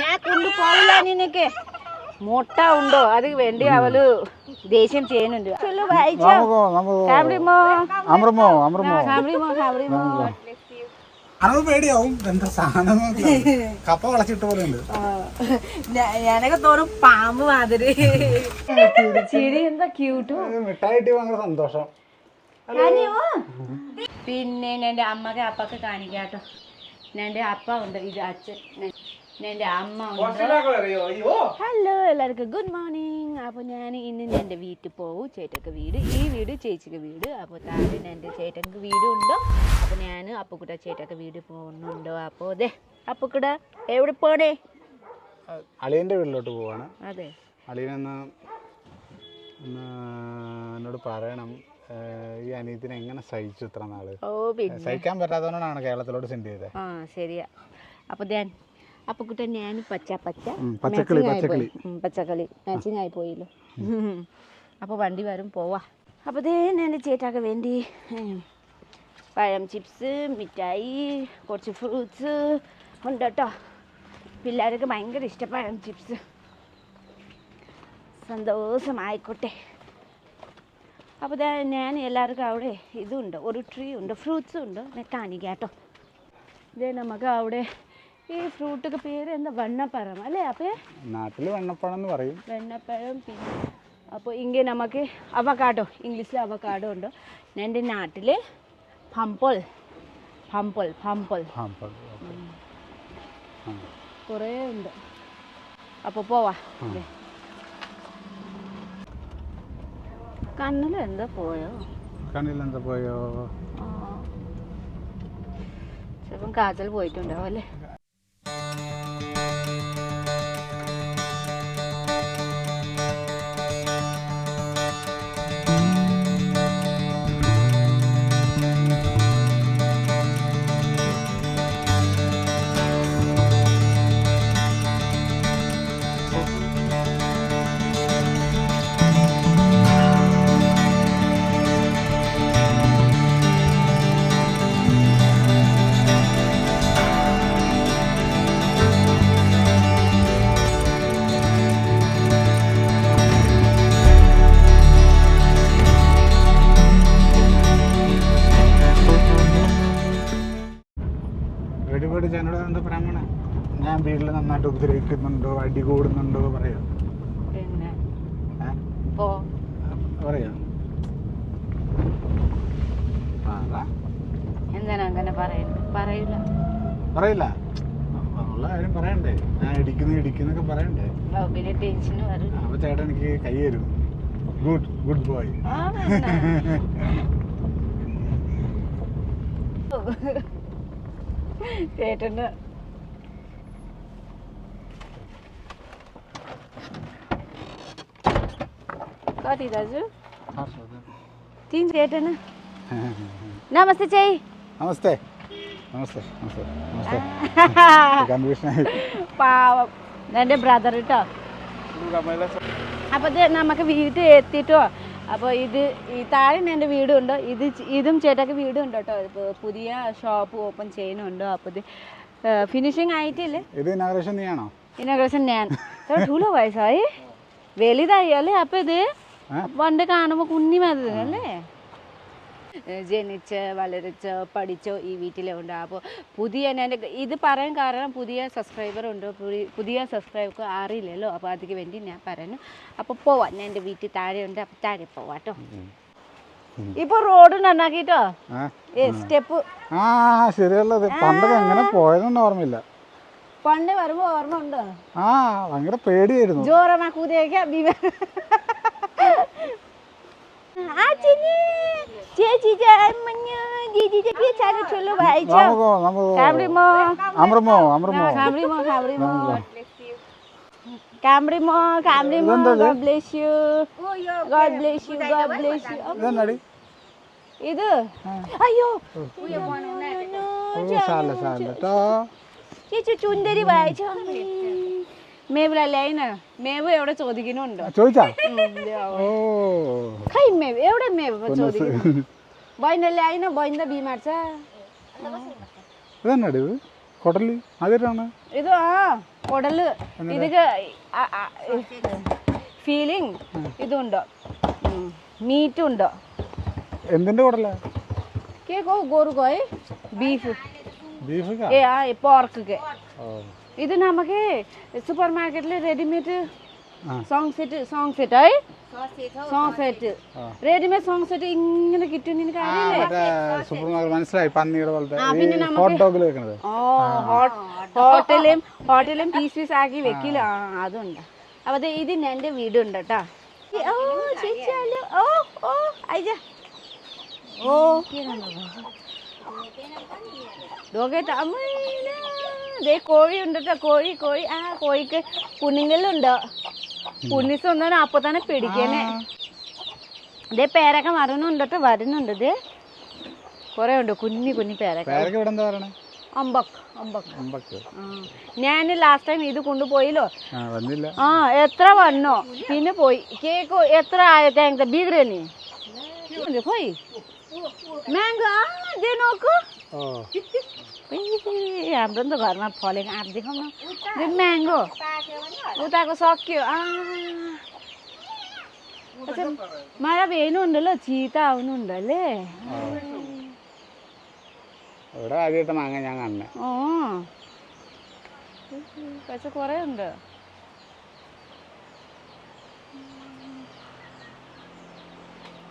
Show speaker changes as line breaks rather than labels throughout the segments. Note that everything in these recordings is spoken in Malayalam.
ഞാൻ കൊണ്ടുപോകില്ല നിനക്ക്. മുട്ട ഉണ്ടോ? അത് വേണ്ടി അവൾ ദേഷ്യം ചെയ്യുന്നുണ്ട്. ഞാനൊക്കെ തോറും പാമ്പ് മാതിരി. ചിരി എന്താ ക്യൂട്ടും
സന്തോഷം.
പിന്നെ എന്റെ അമ്മയ്ക്ക് അപ്പൊക്കെ കാണിക്കാട്ടോ. എന്റെ അപ്പ ഉണ്ട് ഇത് അച്ഛൻ. എന്റെ അമ്മ ഹലോ എല്ലാവർക്കും ഗുഡ് മോർണിംഗ് അപ്പോൾ ഞാൻ ഇന്ന് എന്റെ വീട്ടിൽ പോകും ചേട്ടക്ക് വീട് ഈ വീട് ചേച്ചിക്ക് വീട്. അപ്പോൾ താഴെ എന്റെ ചേട്ടക്ക് വീടുണ്ടോ. അപ്പോൾ ഞാൻ അപ്പുക്കുട്ട ചേട്ടക്ക് വീട് പോകുന്നുണ്ടോ. അപ്പോൾ അതെ അപ്പുക്കുട എവിടെ പോണേ?
അളിയന്റെ വീട്ടിലോട്ട് പോവാണ്.
അതെ.
അളിയനെന്ന് എന്നോട് പറയണം. ഈ അനിയത്തിനെ എങ്ങനെ സഹിച്ചു ഇത്ര
നാൾ?
സഹിക്കാൻ പറ്റാത്തതുകൊണ്ടാണ് കേരളത്തിലോട്ട് സെൻഡ് ചെയ്തത്.
ആ ശരിയാ. അപ്പോൾ ഞാൻ അപ്പുക്കുട്ട ഞാൻ പച്ച പച്ച
പച്ചക്കളി പച്ചക്കിളി,
പച്ചക്കിളി. മാച്ചിങ് ആയി പോയില്ലോ അപ്പൊ വണ്ടി വരും പോവാ. അപ്പൊ ദേ ഞാൻ ചേട്ടാക്ക് വേണ്ടി പഴം ചിപ്സ് മിഠായി കുറച്ച് ഫ്രൂട്ട്സ് ഉണ്ട് കേട്ടോ പിള്ളേർക്ക് ഭയങ്കര ഇഷ്ടം പഴം ചിപ്സ്. സന്തോഷമായിക്കോട്ടെ. അപ്പോൾ ഞാൻ എല്ലാവർക്കും അവിടെ ഇതുണ്ട് ഒരു ട്രീ ഉണ്ട് ഫ്രൂട്ട്സും ഉണ്ട്. കാണിക്കാം കേട്ടോ. ഇതേ നമുക്ക് അവിടെ ഈ ഫ്രൂട്ടൊക്കെ പേര് എന്താ? വെണ്ണപ്പഴം അല്ലേ അപ്പേ?
നാട്ടിൽ വെണ്ണപ്പഴം എന്ന് പറയും.
വെണ്ണപ്പഴം പിന്നെ അപ്പോൾ ഇങ്ങനെ നമുക്ക് അവക്കാഡോ ഇംഗ്ലീഷിൽ അവക്കാടോ ഉണ്ടോ? എന്റെ നാട്ടിൽ പമ്പോൾ പമ്പോൾ പമ്പോൾ. കുറേ ഉണ്ട്. അപ്പോൾ പോവാ. കണ്ണിൽ എന്താ പോയോ?
കണ്ണിൽ എന്താ പോയോ.
ചിലപ്പം കാജൽ പോയിട്ടുണ്ടാവും അല്ലേ?
വെടി പേടിച്ച് എന്നോട് എന്താ പറയാൻ ഞാൻ വീട്ടിൽ നന്നായിട്ട് ഉപദ്രവിക്കുന്നുണ്ടോ? അടി കൂടുന്നുണ്ടോ? പറയാ?
പിന്നെ? അങ്ങനെ പറയുന്നത് പറയില്ല
പറയില്ല. ഉള്ള കാര്യം പറയണ്ടേ. ഞാൻ ഇടിക്കുന്നു ഇടിക്കുന്നൊക്കെ പറയണ്ടേ.
ഓ, പിന്നെ വരും.
അപ്പൊ ചേട്ടൻ എനിക്ക് കൈ തരും. Good
good boy. ചേട്ടന്. കാട്ടി രാജു. തീൻ ചേട്ടന്. നമസ്തേ ചേയ്.
നമസ്തേ. നമസ്തേ നമസ്തേ നമസ്തേ. കൺഫ്യൂഷൻ ആയി
പാവം. എന്റെ ബ്രദർ കേട്ടോ അപ്പോൾ ഇത് നമുക്ക് വീട്ടിൽ എത്തിയിട്ടോ അപ്പോൾ ഇത് ഈ താഴെ എന്റെ വീടുണ്ട്. ഇത് ഇതും ചേട്ടക്ക് വീടുണ്ട് കേട്ടോ. പുതിയ ഷോപ്പ് ഓപ്പൺ ചെയ്യുന്നുണ്ട്. അപ്പോൾ ഇത് ഫിനിഷിങ് ആയിട്ടില്ല?
ഇത് ഇനാഗ്രേഷൻ നീയാണോ
ഇനോഗ്രേഷൻ ഞാൻ ഠൂലോ വയസ്സായി. വലുതായി അല്ലേ? അപ്പോൾ ഇത്? പണ്ട് കാണുമ്പോൾ കുഞ്ഞി മാതിരി അല്ലേ? ജനിച്ച് വളരിച്ച് പഠിച്ചോ ഈ വീട്ടിലെ ഉണ്ട്. അപ്പോൾ പുതിയ ഞാൻ ഇത് പറയാൻ കാരണം പുതിയ സബ്സ്ക്രൈബർ ഉണ്ട്? പുതി- പുതിയ സബ്സ്ക്രൈബർക്ക് അറിയില്ലല്ലോ. അപ്പോൾ അതിന് വേണ്ടി ഞാൻ പറഞ്ഞു അപ്പോൾ പോവാം. ഞാൻ എന്റെ വീട്ടിൽ താഴെ ഉണ്ട്. അപ്പോൾ താഴെ പോവാം കേട്ടോ. ഇപ്പൊ റോഡ് നന്നാക്കിട്ടോ? സ്റ്റെപ്പ്
ആ ശരിയല്ലത്. പണ്ടൊക്കെ എങ്ങനെ പോയതൊന്നും ഓർമ്മയില്ല.
പണ്ട് വരുമ്പോ ഓർമ്മ ഉണ്ടോ?
ആ ഭയങ്കര പേടിയായിരുന്നു.
ജോറമാ കൂതിയൊക്കെ आचिनी
चेची
चाहिँ मन्यो दिदी चाहिँ के छ। ठुलो भाइ छ
काम्रे
म। हाम्रो
म हाम्रो म। काम्रे
म काम्रे म। काम्रे म काम्रे म। गड
ब्लेस
यु
गड
ब्लेस यु गड ब्लेस यु ಇದು ಅಯ್ಯೋ ಚುಂದರಿ ಭಾइ छ।
മേവ് എവിടെ
ഓ. കൈ എവിടെ ലൈന ഫീലിംഗ് ഇതുണ്ടോ? മീറ്റ് ഉണ്ടോ
എന്തിന്റെ കൊടല
കേക്കോ ഗോറുകോയ്
ബീഫ്.
ബീഫ് ഏ ആ
പോർക്കൊക്കെ
ಇದು ನಮಗೆ ಸೂಪರ್ ಮಾರ್ಕೆಟ್ಲಿ ರೆಡಿಮೇಡ್
ആ
സോങ് സെറ്റ് സോങ് സെറ്റ് ആയി സോങ് സെറ്റ്
ആ.
റെഡിമേഡ് സോങ് സെറ്റ് ഇങ്ങനെ കിട്ടും നിനക്ക്
ആ,
അറിയില്ലേ
മറ്റേ സൂപ്പർ മാർക്കറ്റ് മനസ്സിലായി പന്നിയുടെ പോലത്തെ
ആ, പിന്നെ
ഈ
നമുക്ക്
ഹോട്ട് ഡോഗിൽ വെക്കണത്
ഓ ഹോട്ട് ഹോട്ടലും ഹോട്ടലും പീസ് പീസ് ആക്കി വെക്കില്ല ആ അതുണ്ട് അപ്പൊ ദേ ഇതിന് എൻ്റെ വീടുണ്ട് കേട്ടോ ഓ ചേച്ചിയാലോ ഓ ഓ അയച്ച ഓ ഡോഗേട്ട അമ്മയില ദേ കോഴി ഉണ്ട് കേട്ടോ കോഴി കോഴി. ആ കോഴിക്ക് കുഞ്ഞുങ്ങളുണ്ട് കുനിസ് ഒന്നും അപ്പൊ തന്നെ പിടിക്കണേ ദേ പേരൊക്കെ വരുന്നുണ്ട് കേട്ടോ വരുന്നുണ്ട് ഇത്. കുറെ ഉണ്ട്. കുഞ്ഞി കുഞ്ഞി പേരൊക്കെ. അമ്പക്ക് അമ്പക്ക് ഞാൻ ലാസ്റ്റ് ടൈം ഇത് കൊണ്ടുപോയില്ലോ.
ആ
എത്ര വന്നോ? പിന്നെ പോയി. കേക്ക് എത്ര ആയത് ബീഗ്രനി പോയി. മാങ്കോ ആ നോക്കൂ.
ഓ
हाम्रो नि त घरमा फलेको आँप देखाउन दे म्याङ्गो उताको सक्यो आ മഴ പെയ്യുന്നുണ്ടല്ലോ ചീത്ത ആവുന്നുണ്ടല്ലേ
ആ. ഇവിടെ ആദ്യമായിട്ട് മാങ്ങ ഞാൻ കാണണേ
ഓ പക്ഷെ കുറേ ഉണ്ട്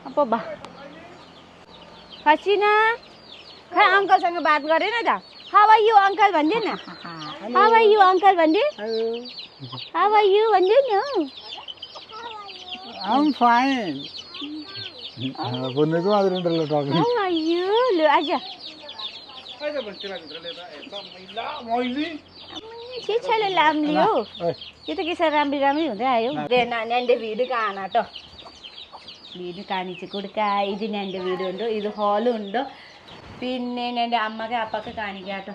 अप्पा बा हसिना खै अङ्कलसँग बात गरेन त हाउ आर यु अङ्कल भनिदिए न how are you uncle भनिदिए how are you भनिदिए न
ഐ എം ഫൈൻ പൊന്നുക്ക് മാതിരി ഉണ്ടല്ലോ ടോക്കൺ
हाउ आर यु लु आज के छैले लाम्ली हौ यो त के छ राम्री राम्री हुँदै आयो എൻ്റെ വീട് കാണാട്ടോ വീട് കാണിച്ചു കൊടുക്കാം ഇത് എൻ്റെ വീടുണ്ട് ഇത് ഹാളും ഉണ്ട് പിന്നെ എന്റെ അമ്മയ്ക്ക് അപ്പക്ക് കാണിക്കാം കേട്ടോ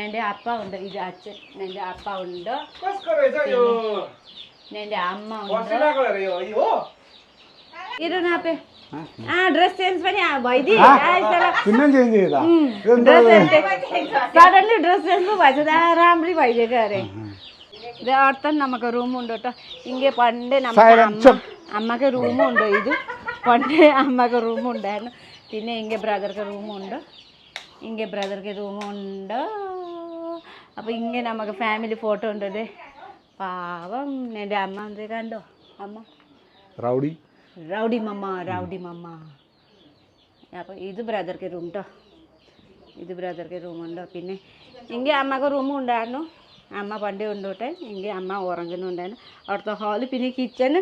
എന്റെ അപ്പ ഉണ്ട് ഇത് അച്ഛൻ. എന്റെ അപ്പ ഉണ്ട്? എന്റെ അമ്മ ഉണ്ട്? ഇത് നാപ്പേ. ആ ഡ്രസ് ചേഞ്ച് പണി വൈദ്യ സഡൻലി ഡ്രസ് ചേഞ്ച് വൈദ്യുത രാംബ്രി വൈദ്യക്കാരെ ഇത് അടുത്ത നമുക്ക് റൂമുണ്ട് കേട്ടോ. ഇങ്ങനെ പണ്ട് നമ്മുടെ അമ്മയ്ക്ക് റൂമുണ്ടോ ഇത്. പണ്ട് അമ്മയ്ക്ക് റൂമുണ്ടായിരുന്നു പിന്നെ എന്റെ ബ്രദർക്ക് റൂമുണ്ട്. എന്റെ ബ്രദർക്ക് റൂമുണ്ട്. അപ്പോൾ ഇങ്ങനെ നമുക്ക് ഫാമിലി ഫോട്ടോ ഉണ്ട് പാവം എന്റെ അമ്മ എന്ത് കണ്ടോ? അമ്മ.
Rowdy.
Rowdy mama rowdy mama. അപ്പോൾ ഇത് ബ്രദർക്ക് റൂം കേട്ടോ ഇത് ബ്രദർക്ക് റൂമുണ്ടോ. പിന്നെ എങ്കിൽ അമ്മയ്ക്ക് റൂമും ഉണ്ടായിരുന്നു. അമ്മ പണ്ട് ഉണ്ടോട്ടെ എങ്കിൽ അമ്മ ഉറങ്ങുന്നുണ്ടായിരുന്നു അവിടുത്തെ ഹാൾ പിന്നെ കിച്ചന്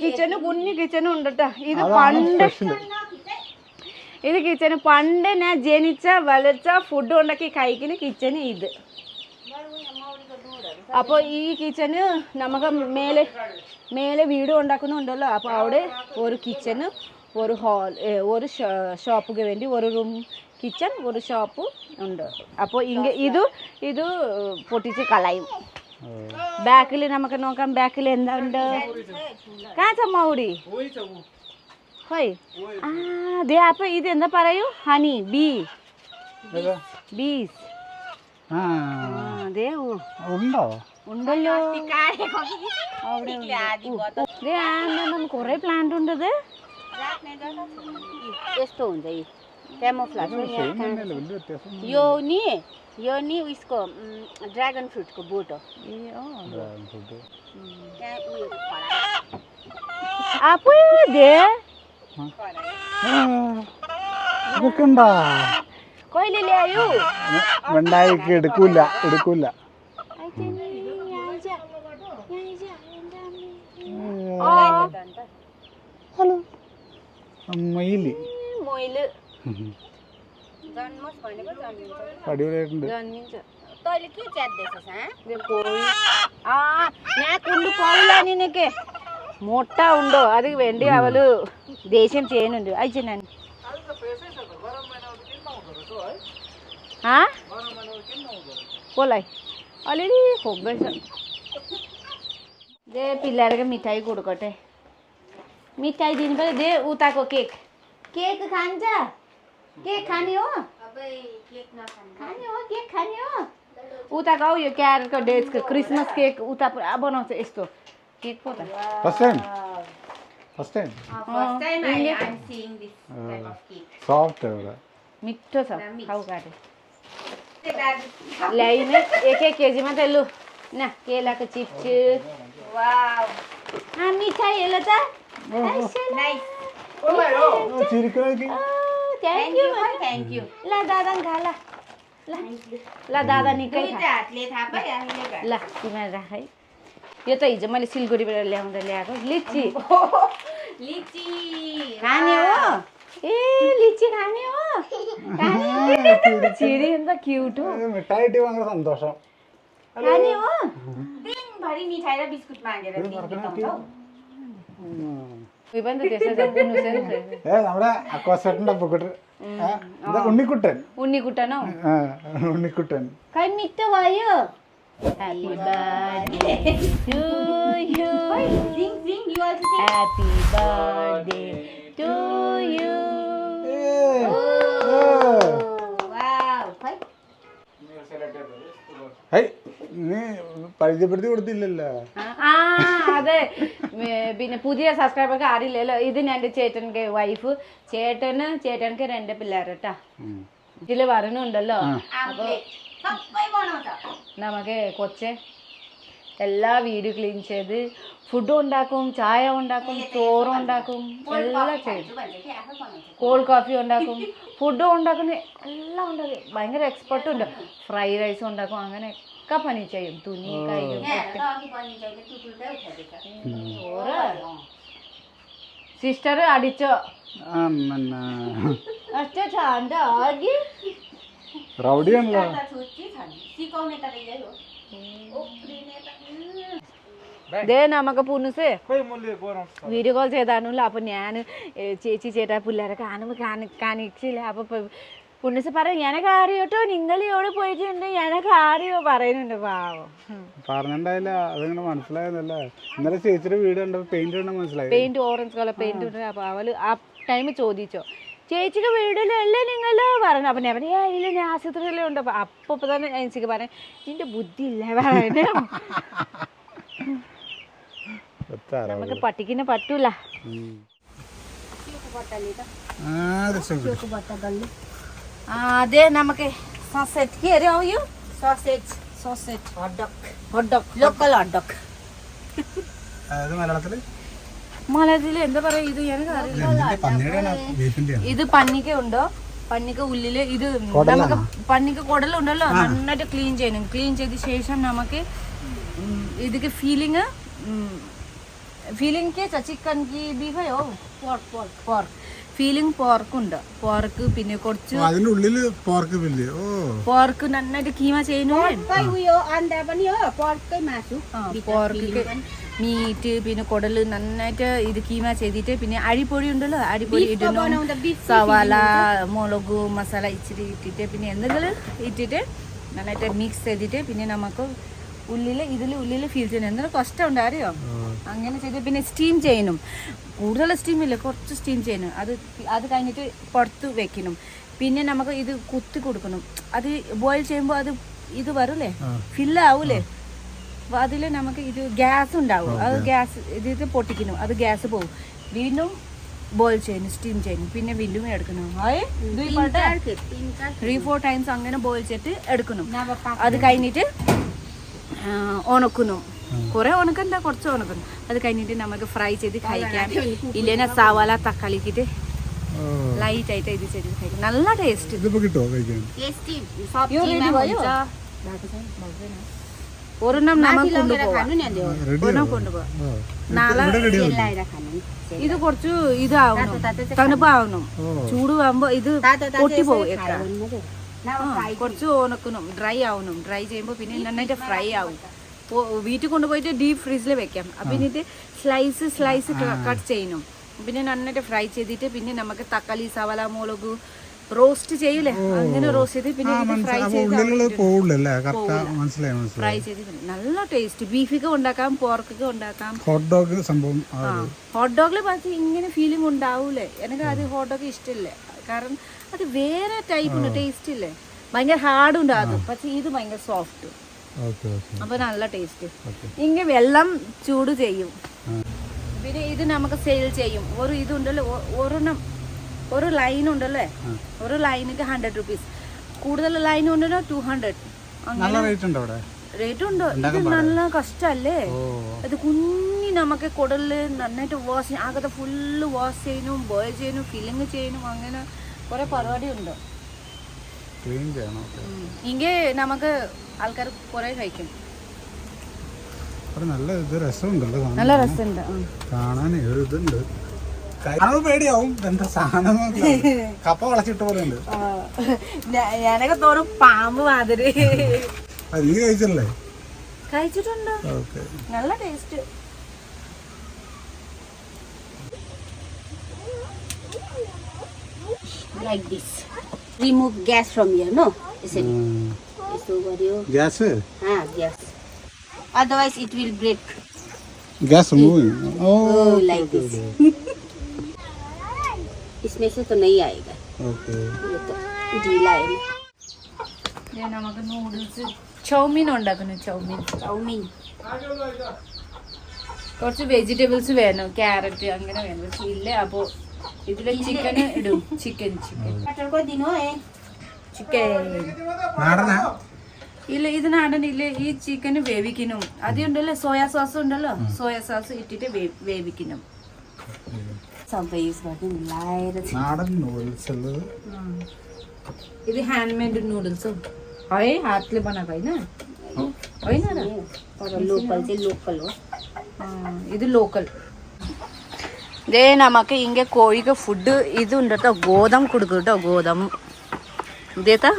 കിച്ചന് കുഞ്ഞു കിച്ചനും ഉണ്ട് കേട്ടോ ഇത് പണ്ട് ഇത് കിച്ചൺ പണ്ട് ഞാൻ ജനിച്ച വലച്ച ഫുഡ് ഉണ്ടാക്കി കഴിക്കുന്ന കിച്ചൺ ഇത്. അപ്പോൾ ഈ കിച്ചന് നമുക്ക് മേലെ മേലെ വീട് ഉണ്ടാക്കുന്നുണ്ടല്ലോ അപ്പോൾ അവിടെ ഒരു കിച്ചന് ഒരു ഹാൾ ഒരു ഷോപ്പുക്ക് വേണ്ടി ഒരു റൂം കിച്ചൺ ഒരു ഷോപ്പ് ഉണ്ട്. അപ്പോൾ ഇങ്ങ ഇത് ഇത് പൊട്ടിച്ച് കളയും. ബാക്കിൽ നമുക്ക് നോക്കാം ബാക്കിൽ എന്താ ഉണ്ട്? കാച്ചമ്മൂടി ഹോയ് ആ ദേ അപ്പോൾ ഇത് എന്താ പറയൂ ഹണി ബീ ബീസ്
ആ
ആ ദേ ഉ-
ഉണ്ടോ
ഉണ്ടല്ലോ അവിടെ ഉണ്ട്. ദേ ആമ്പം കുറേ പ്ലാന്റ് ഉണ്ട് ഇത് यस्तो हुन्छ यी क्यामोफ्लाज हो यहाँ कहाँ-
വലിയ വ്യത്യാസം
यो नि यो नि उयसको ड्रागन फ्रुटको बोट हो आफै दे
ഇതൊക്കെ ഉണ്ടാ വെണ്ടായിക്ക് എടുക്കൂല എടുക്കൂല. ഹലോ.
മയിൽ.
അടിപൊളിയായിട്ടുണ്ട്.
ഞാൻ കൊണ്ടുപോകില്ല നിനക്ക്. മുട്ട ഉണ്ടോ അത് വേണ്ടി അവള് ദേഷ്യം ചെയ്യുന്നുണ്ട് അയച്ചു ഞാൻ ആ പോലായി അല്ലെ ഹൊബ്ബേസ दे पिल्लाहरूको मिठाई കൊടുക്കട്ടെ मिठाई दिनु पऱ्यो दे उताको केक केक खान्छ केक खाने हो खाने हो केक खाने हो उताको हौ यो क्यारेटको डेट्सको क्रिसमस केक उता पुरा बनाउँछ यस्तो
cake. Po first time
first time I am seeing this type of cake
soft है
मिठो छ खाऊ काटे ल्याइने एक एक केजीमा लु न केलाको चिप्स
वाउ
आ मिठाई हेलो त
कि
यू ल दादा निकै ल राख यो त हिजो मैले सिलगढीबाट ल्याउँदा ल्याएको। लिची।
लिची।
खाने हो? ए लिची खाने हो? छिरी अन्त क्युट हो। खाने हो?
दिनभरि मिठाई र बिस्कुट मागेर
उयो पनि त त्यसै
उन्नी कुटन
उन्नी कुटन हौ।
उन्नी कुट्टन।
खै मिठो भयो? Happy birthday to you.
Sing, sing, you also sing.
Happy
birthday to
you. നീ പരിചയപ്പെടുത്തി
ആ അതെ. പിന്നെ പുതിയ സബ്സ്ക്രൈബർക്ക് അറിയില്ലല്ലോ ഇത് എന്റെ ചേട്ടന്റെ വൈഫ് ചേട്ടന് ചേട്ടനക്ക് രണ്ട് പിള്ളേർ കേട്ടാ ഇതിൽ വരണുണ്ടല്ലോ.
അപ്പൊ
നമുക്ക് കൊച്ച് എല്ലാ വീട് ക്ലീൻ ചെയ്ത് ഫുഡ് ഉണ്ടാക്കും ചായ ഉണ്ടാക്കും ചോറും ഉണ്ടാക്കും എല്ലാം
ചെയ്തു
കോൾഡ് കോഫി ഉണ്ടാക്കും ഫുഡ് ഉണ്ടാക്കുന്ന എല്ലാം ഉണ്ടാക്കി. ഭയങ്കര എക്സ്പെർട്ടും ഉണ്ട്. ഫ്രൈ റൈസ് ഉണ്ടാക്കും അങ്ങനെ ഒക്കെ പണി ചെയ്യും. തുണി കഴിയും സിസ്റ്റർ അടിച്ചോ? അച്ഛാ ചാന്ത ആകെ.
రౌడీయన్లా
ദേ നമുക്ക് പുണ്ണുസേ വീഡിയോ കോൾ ചെയ്താണല്ലോ. അപ്പോൾ ഞാൻ ചേച്ചി ചേട്ടാ പിള്ളേരെ കാണുമ്പോൾ കാണി കാണിച്ചില്ല. അപ്പോൾ പുണ്യസ് പറയും ഞാനൊക്കെ അറിയോട്ടോ നിങ്ങൾ ഇവിടെ പോയിട്ടുണ്ട്. ഞാനൊക്കെ അറിയോ പറയുന്നുണ്ട്. പാവം.
പറഞ്ഞിണ്ടായില്ല. അതങ്ങനെ മനസ്സിലായതല്ലേ? ഇന്നലെ ചേച്ചിയുടെ വീട് പെയിന്റ് മനസ്സിലായി.
പെയിന്റ് ഓറഞ്ച് കളർ പെയിന്റ് ഉണ്ട് അപ്പോൾ അവൾ ആ ടൈം ചോദിച്ചോ. ചേച്ചിക്ക് വീടിലല്ലേ നിങ്ങൾ പറഞ്ഞു. അപ്പം ഞാൻ പറഞ്ഞു "ഏയ് ഇല്ല ഞാൻ ആശുപത്രിയിലേ ഉണ്ട്. അപ്പൊ അപ്പൊ ഇപ്പൊ തന്നെ ചേച്ചിക്ക് പറഞ്ഞു നിന്റെ ബുദ്ധി ഇല്ല. പറയണേ നമുക്ക് പട്ടിക്കിനെ പറ്റൂല. അതെ നമുക്ക്
sausage sausage, hot dog.
Hot dog
Local hot dog.
മലയാളത്തിൽ?
മലയാളത്തിൽ എന്താ പറയാ? ഇത് എനിക്ക് ഇത് പന്നിക്ക ഉണ്ടോ? പന്നിക്ക ഉള്ളിൽ ഇത് നമുക്ക് പന്നിക്ക കുടലുണ്ടല്ലോ നന്നായിട്ട് ക്ലീൻ ചെയ്യണം. ക്ലീൻ ചെയ്ത ശേഷം നമുക്ക് ഉം, ഇതിക്ക് filling filling chicken ബീഫയോ? Beef pork pork pork filling pork ഉണ്ട് പോർക്ക് പിന്നെ കുറച്ച്
അതിനുള്ളിൽ പോർക്ക് ഓ.
പോർക്ക് നന്നായിട്ട് കീമ ചെയ്യുന്നു. പോർക്ക് മീറ്റ് പിന്നെ കുടൽ നന്നായിട്ട് ഇത് കീമ ചെയ്തിട്ട് പിന്നെ അരിപ്പൊടി ഉണ്ടല്ലോ അരിപ്പൊടി
ഇടുന്നു
സവാല മുളക് മസാല ഇച്ചിരി ഇട്ടിട്ട് പിന്നെ എന്തെങ്കിലും ഇട്ടിട്ട് നന്നായിട്ട് മിക്സ് ചെയ്തിട്ട് പിന്നെ നമുക്ക് ഉള്ളിൽ ഇതിൽ ഉള്ളിൽ ഫീൽ ചെയ്യണം എന്തെങ്കിലും കഷ്ടം അറിയോ? അങ്ങനെ ചെയ്ത് പിന്നെ സ്റ്റീം ചെയ്യണം. കൂടുതൽ സ്റ്റീം ഇല്ല കുറച്ച് സ്റ്റീം ചെയ്യണം. അത് അത് കഴിഞ്ഞിട്ട് പുറത്ത് വെക്കണം. പിന്നെ നമുക്ക് ഇത് കുത്തി കൊടുക്കണം. അത് ബോയിൽ ചെയ്യുമ്പോൾ അത് ഇത് വരൂലേ ഫില്ല് ആവൂലേ? അപ്പൊ അതിൽ നമുക്ക് ഇത് ഗ്യാസ് ഉണ്ടാവും. അത് ഗ്യാസ് ഇത് ഇത് പൊട്ടിക്കണം. അത് ഗ്യാസ് പോകും വീണ്ടും ബോയിൽ ചെയ്യണം സ്റ്റീം ചെയ്യണം. പിന്നെ വില്ലും എടുക്കണം. ത്രീ ഫോർ ടൈംസ് അങ്ങനെ ബോയിൽ ചെയ്തിട്ട് എടുക്കണം. അത് കഴിഞ്ഞിട്ട് ആ, ഉണക്കണം കൊറേ ഉണക്കുണ്ട് കൊറച്ച് ഉണക്കണ്ട അത് കഴിഞ്ഞിട്ട് നമുക്ക് ഫ്രൈ ചെയ്ത് കഴിക്കാൻ ഇല്ലേന സവാല തക്കാളിക്കിട്ട് ലൈറ്റ് ആയിട്ട് ഇത് ചെയ്ത് നല്ല ടേസ്റ്റ് ഒരെണ്ണം
നമ്മൾ
ഇത് കുറച്ച് ഇതാവണം. തണുപ്പാവണം. ആവുമ്പോ ഇത് പൊട്ടി പോവും കൊറച്ച് ഉണക്കണം. ഡ്രൈ ആവണം. ഡ്രൈ ചെയ്യുമ്പോ പിന്നെ നന്നായിട്ട് ഫ്രൈ ആവും. വീട്ടിൽ കൊണ്ടുപോയിട്ട് ഡീപ് ഫ്രീസിൽ വെക്കാം. അപ്പം എന്നിട്ട് സ്ലൈസ് സ്ലൈസ് കട്ട് ചെയ്യണം. പിന്നെ നന്നായിട്ട് ഫ്രൈ ചെയ്തിട്ട് പിന്നെ നമുക്ക് തക്കാളി സവാള മുളക് റോസ്റ്റ് ചെയ്യില്ലേ അങ്ങനെ റോസ്റ്റ് ചെയ്ത് പിന്നെ ഫ്രൈ ചെയ്ത് ഫ്രൈ ചെയ്ത് നല്ല ടേസ്റ്റ് ബീഫൊക്കെ ഉണ്ടാക്കാം പോർക്കൊക്കെ ഉണ്ടാക്കാം
ഹോട്ട് ഡോഗ് സംഭവം
ഹോട്ട് ഡോഗിൽ ഇങ്ങനെ ഫീലിംഗ് ഉണ്ടാവൂലേ? എനിക്ക് അത് ഹോട്ട് ഡോഗ് ഇഷ്ടമില്ല കാരണം അത് വേറെ ടൈപ്പ് ഉണ്ട് ടേസ്റ്റ് ഇല്ലേ? ഭയങ്കര ഹാർഡ് ഉണ്ടാകും. പക്ഷെ ഇത് ഭയങ്കര സോഫ്റ്റ് അപ്പൊ നല്ല ടേസ്റ്റ് ഇങ്ങനെ വെള്ളം ചൂട് ചെയ്യും. പിന്നെ ഇത് നമുക്ക് സെയിൽ ചെയ്യും. ഒരു ഇതുണ്ടല്ലോ ഒരെണ്ണം ഒരു ലൈൻ ഉണ്ടല്ലേ? ഒരു ലൈനിക്ക് ഹൺഡ്രഡ് റുപ്പീസ് കൂടുതൽ ലൈൻ ഉണ്ടല്ലോ ടു ഹൺഡ്രഡ്
റേറ്റ് ഉണ്ടോ
ഇത് നല്ല കഷ്ടല്ലേ? അത് കുഞ്ഞി നമുക്ക് കൊടൽ നന്നായിട്ട് വാഷ് ആകത്തെ ഫുള്ള് വാഷ് ചെയ്യണം ബോയിൽ ചെയ്യണം ഫില്ലിങ് ചെയ്യണം അങ്ങനെ കുറെ പരിപാടി ഉണ്ട്
ക്ലീൻ ചെയ്യണം
ഇങ്ങനെ നമുക്ക് ആൾക്കാർ കുറേ കഴിക്കും.
നല്ല ഇത് രസമുണ്ടല്ലോ കാണാൻ.
നല്ല രസമുണ്ട്
കാണാനേ ഒരു ഇതുണ്ട്. പേടിയാവും. എന്താ സാധനം കപ്പ വളച്ചിട്ട് പോലെ ഉണ്ട്.
ഞാനൊക്കെ തോറും പാമ്പ് മാതിരി.
അത് നീ കഴിച്ചല്ലേ?
കഴിച്ചിട്ടുണ്ട്.
ഓക്കെ.
നല്ല taste.
Like this. Remove gas from here, no? Isn't it? It's over here.
Gas
Ah, gas. Otherwise, it will break.
Gas remove oh
Oh, like this. इसमें से तो नहीं आएगा
ഓക്കെ
ये तो ढीला है
ഞാൻ നമുക്ക് നൂഡിൽസ് ചൗമീൻ ഉണ്ടാക്കുന്നു ചൗമീൻ
चाउमीन
കുറച്ച് വെജിറ്റബിൾസ് വേണം ക്യാരറ്റ് അങ്ങനെ വേണം പക്ഷെ ഇല്ല അപ്പോൾ ഇതില് ചിക്കൻ ഇടും ചിക്കൻ ചിക്കൻ
टमाटर को दिनों है
ചിക്കൻ
നാടനാ
ഇല്ല ഇത് നാടൻ ഇല്ല ഈ ചിക്കൻ വേവിക്കണം അത് ഉണ്ടല്ലോ സോയാ സോസ് ഉണ്ടല്ലോ സോയാ സോസ് ഇട്ടിട്ട് വേ- വേവിക്കണം
सब यूज करते मिलाएर चाहिँ
നാടൻ നൂഡിൽസ് ഉള്ളത്
ഇത് ഹാൻഡ് മെയ്ഡ് നൂഡിൽസും है हातले बनाएको होइन होइन र
तर लोकल चाहिँ लोकल हो
ആ, ഇത് ലോക്കൽ ദേ നമുക്ക് ഇങ്ങനെ കോഴിക്ക് ഫുഡ് ഇതുണ്ട് കേട്ടോ ഗോതം കൊടുക്കും കേട്ടോ ഗോതം ഇതേത്താ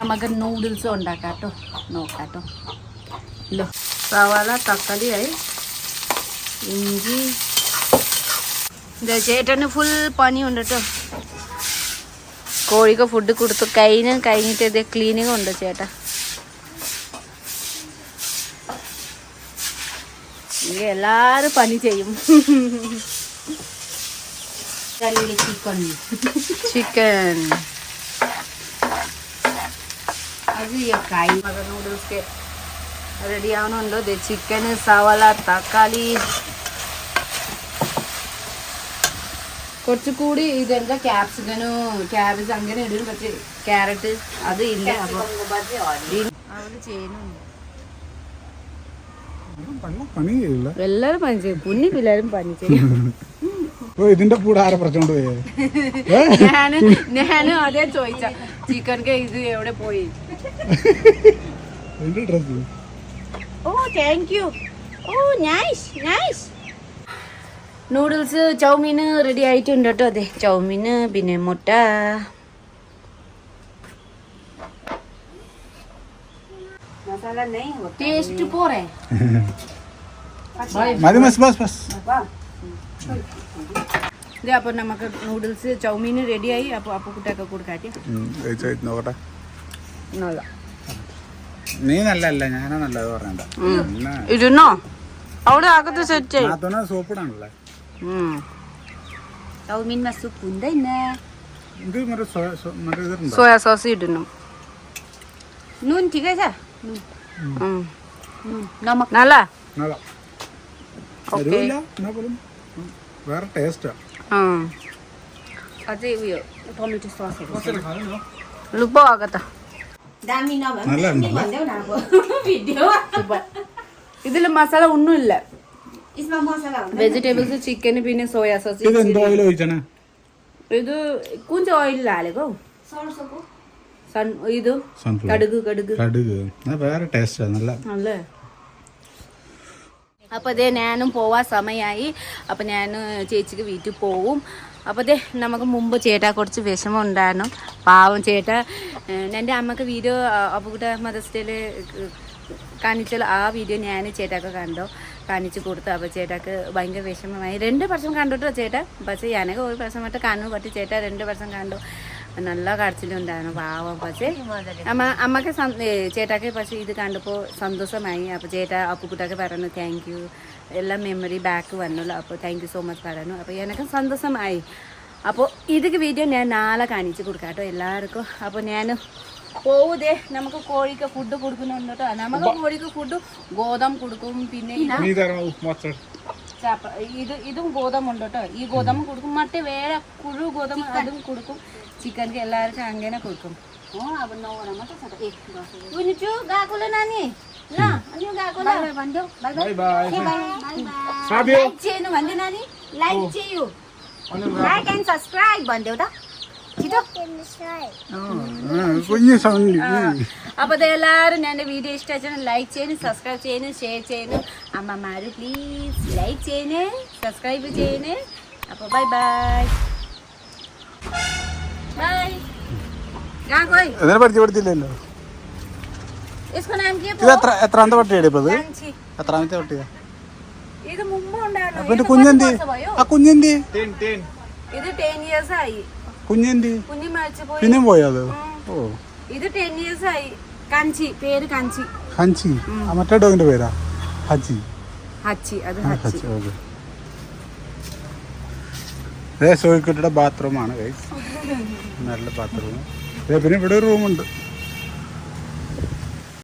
നമുക്ക് നൂഡിൽസ് ഉണ്ടാക്കാം കേട്ടോ നോക്കാം കേട്ടോ ഇല്ലോ. സവാള തക്കാളി ആയി ഇഞ്ചി. ദേ ചേട്ടന് ഫുൾ പണിയുണ്ട് കേട്ടോ കോഴിക്ക് ഫുഡ് കൊടുത്തു. കഴിഞ്ഞ് കഴിഞ്ഞിട്ട് ഇത് ക്ലീനിങ് ഉണ്ട് ചേട്ടാ.
இங்கே
எல்லாரும்
பணி செய்யும் சிக்கன்
சிக்கன் റെഡി ആവണുണ്ടോ? ഇത് ചിക്കൻ സവാള തക്കാളി. കുറച്ചുകൂടി ഇതെന്താ? ക്യാപ്സിക്കനോ ക്യാബേജ് അങ്ങനെ ഇടും. പക്ഷെ ക്യാരറ്റ് അത് ഇല്ല. അപ്പോൾ അവന് ചെയ്യുന്നുണ്ട്.
പണി പണി ചെയ്യില്ല
എല്ലാരും പണി ചെയ്യും. കുഞ്ഞി പിള്ളേരും പണി ചെയ്യും.
ഓ ഇതിന്റെ കൂടെ ആരെ പറിച്ചോണ്ട്
പോയത് ഞാൻ അതേ ചോദിച്ച ചിക്കൻക്ക് ഇത് എവിടെ പോയി?
എന്റെ dress
oh thank you oh nice nice noodles chow mein ready ആയിട്ടുണ്ട് കേട്ടോ. അതെ ചൗമീന് പിന്നെ മുട്ട.
मसाला नहीं होता
ടേസ്റ്റ് പോറേ
മതി ബസ് ബസ് ബസ്
ഇതേ അപ്പോൾ നമുക്ക് നൂഡിൽസ് ചൗമീന് റെഡിയായി അപ്പോൾ അപ്പൊ കുട്ടിയൊക്കെ കൊടുക്കാറ്റി
നോക്കട്ടെ
നല്ല
നീ നല്ലല്ല ഞാനാ നല്ലത് പറഞ്ഞണ്ട
ഇരുന്നോ അവിടെ അകത്ത് സെറ്റ് ആയി
നാത്തോനെ സോപ്പിടാണല്ലേ
चाउमिनमा सुप हुँदैन
ഇത് മറ്റേ സോ- സോ- മറ്റേ ഇതുണ്ടോ
സോയാ സോസ് ഇടുന്നു
नुन ठिकै ुप्पो
भएको
तिजले मसाला
उन्नु चिकन पनि हालेको
हौसो
സൺ ഇത്?
സൺഫ്ലവർ.
കടുക് കടുക്.
കടുക്. അത് വേറെ ടേസ്റ്റാ നല്ല
അല്ലേ? അപ്പോൾ അതേ ഞാനും പോവാൻ സമയമായി അപ്പോൾ ഞാൻ ചേച്ചിക്ക് വീട്ടിൽ പോവും. അപ്പോൾ അതെ നമുക്ക് മുമ്പ് ചേട്ടാ കുറച്ച് വിഷമം ഉണ്ടായിരുന്നു. പാവം ചേട്ടാ. എന്റെ എന്റെ അമ്മയ്ക്ക് വീഡിയോ അപ്പുകുട്ട മദർസ് ഡേയിൽ കാണിച്ചാൽ ആ വീഡിയോ ഞാൻ ചേട്ടാക്ക് കണ്ടോ. കാണിച്ചു കൊടുത്തു. അപ്പോൾ ചേട്ടാക്ക് ഭയങ്കര വിഷമമായി. രണ്ട് വർഷം കണ്ടിട്ടോ ചേട്ടാ? പക്ഷേ ഞാനൊക്കെ ഒരു വർഷം മറ്റും കാണുന്നു ചേട്ടാ രണ്ട് വർഷം കണ്ടു. നല്ല കരച്ചിലുണ്ടായിരുന്നു പാവം പക്ഷേ അമ്മ അമ്മയ്ക്ക് ചേട്ടാക്ക് പക്ഷേ ഇത് കണ്ടപ്പോൾ സന്തോഷമായി. അപ്പോൾ ചേട്ടാ അപ്പുക്കുട്ടാക്ക് പറഞ്ഞു താങ്ക് യു എല്ലാം മെമ്മറി ബാക്ക് വന്നല്ലോ. അപ്പോൾ താങ്ക് യു സോ മച്ച് പറഞ്ഞു. അപ്പോൾ എനിക്ക് സന്തോഷമായി. അപ്പോൾ ഇതൊക്കെ വീഡിയോ ഞാൻ നാളെ കാണിച്ച് കൊടുക്കാം കേട്ടോ എല്ലാവർക്കും. അപ്പോൾ ഞാൻ പോവുതേ നമുക്ക് കോഴിക്ക് ഫുഡ് കൊടുക്കുന്നുണ്ട് കേട്ടോ. നമുക്ക് കോഴിക്ക് ഫുഡ് ഗോതമ്പ് കൊടുക്കും. പിന്നെ ഇത്. ചാപ്പ ഇത് ഇതും ഗോതമ്പുണ്ട് കേട്ടോ. ഈ ഗോതമ്പ് കൊടുക്കും. മറ്റേ വേറെ കുഴു ഗോതമ്പ് അതും കൊടുക്കും. ചിക്കൻക്ക് എല്ലാവർക്കും അങ്ങനെ കൊടുക്കും. ചെയ്യുന്നു അപ്പോൾ ഇത് എല്ലാവരും എന്റെ വീഡിയോ ഇഷ്ടമാച്ചാൽ ലൈക്ക് ചെയ്യണം സബ്സ്ക്രൈബ് ചെയ്യണം ഷെയർ ചെയ്യണം അമ്മമാര് പ്ലീസ് ലൈക്ക് ചെയ്യണേ സബ്സ്ക്രൈബ് ചെയ്യണേ അപ്പോൾ ബൈ ബൈ
ഇതിനെ പരിചയപ്പെടുത്തില്ലല്ലോ ഇത് എത്ര എത്രാമത്തെ പട്ടിയാണ് ഇപ്പൊ എത്രാമത്തെ പട്ടിയാ? അപ്പൊ കുഞ്ഞെന്തി ആ കുഞ്ഞെന്തി കുഞ്ഞെന്തി പിന്നെ പോയത് അത്? ഓ.
ഇത് ടെൻ ഇയേഴ്സ് കഞ്ചി. കഞ്ചി.
ഹഞ്ചി. മറ്റേ ഡോഗിന്റെ പേരാ? ഹജി.
ഹച്ചി. അത് ഹച്ചി.
ഓക്കെ. ഇതേ സോയിക്കുട്ടിയുടെ ബാത്റൂമാണ് ഗൈസ് നല്ല ബാത്റൂം പിന്നെ ഇവിടെ ഒരു റൂമുണ്ട്